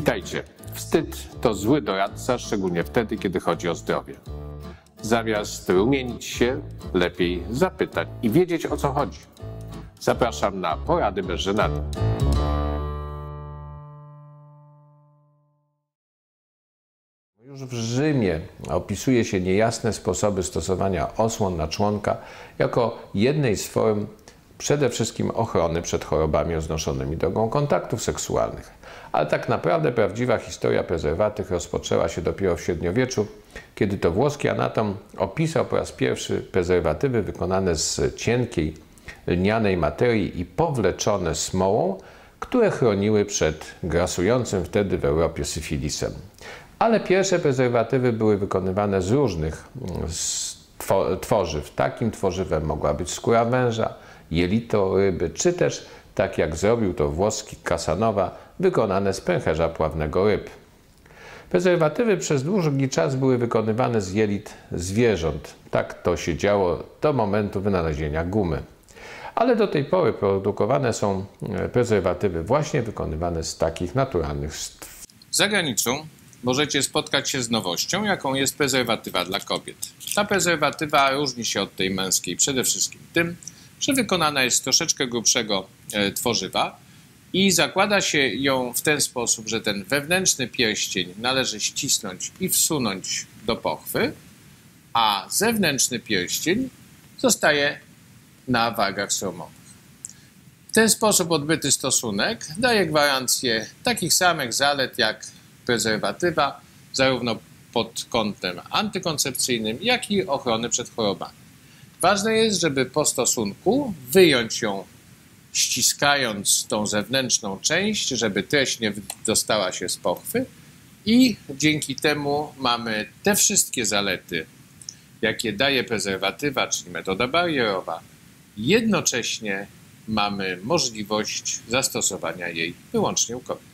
Witajcie. Wstyd to zły doradca, szczególnie wtedy, kiedy chodzi o zdrowie. Zamiast rumienić się, lepiej zapytać i wiedzieć o co chodzi. Zapraszam na porady bez żenady. Już w Rzymie opisuje się niejasne sposoby stosowania osłon na członka jako jednej z form przede wszystkim ochrony przed chorobami roznoszonymi drogą kontaktów seksualnych. Ale tak naprawdę prawdziwa historia prezerwatyw rozpoczęła się dopiero w średniowieczu, kiedy to włoski anatom opisał po raz pierwszy prezerwatywy wykonane z cienkiej, lnianej materii i powleczone smołą, które chroniły przed grasującym wtedy w Europie syfilisem. Ale pierwsze prezerwatywy były wykonywane z różnych mm, tworzyw. Takim tworzywem mogła być skóra węża, jelito ryby, czy też, tak jak zrobił to włoski Casanowa, wykonane z pęcherza pławnego ryb. Prezerwatywy przez długi czas były wykonywane z jelit zwierząt. Tak to się działo do momentu wynalezienia gumy. Ale do tej pory produkowane są e, prezerwatywy właśnie wykonywane z takich naturalnych stw. Za granicą możecie spotkać się z nowością, jaką jest prezerwatywa dla kobiet. Ta prezerwatywa różni się od tej męskiej przede wszystkim tym, że wykonana jest z troszeczkę grubszego e, tworzywa i zakłada się ją w ten sposób, że ten wewnętrzny pierścień należy ścisnąć i wsunąć do pochwy, a zewnętrzny pierścień zostaje na wagach sromowych. W ten sposób odbyty stosunek daje gwarancję takich samych zalet jak prezerwatywa, zarówno pod kątem antykoncepcyjnym, jak i ochrony przed chorobami. Ważne jest, żeby po stosunku wyjąć ją ściskając tą zewnętrzną część, żeby treść nie dostała się z pochwy i dzięki temu mamy te wszystkie zalety, jakie daje prezerwatywa, czyli metoda barierowa. Jednocześnie mamy możliwość zastosowania jej wyłącznie u kobiet.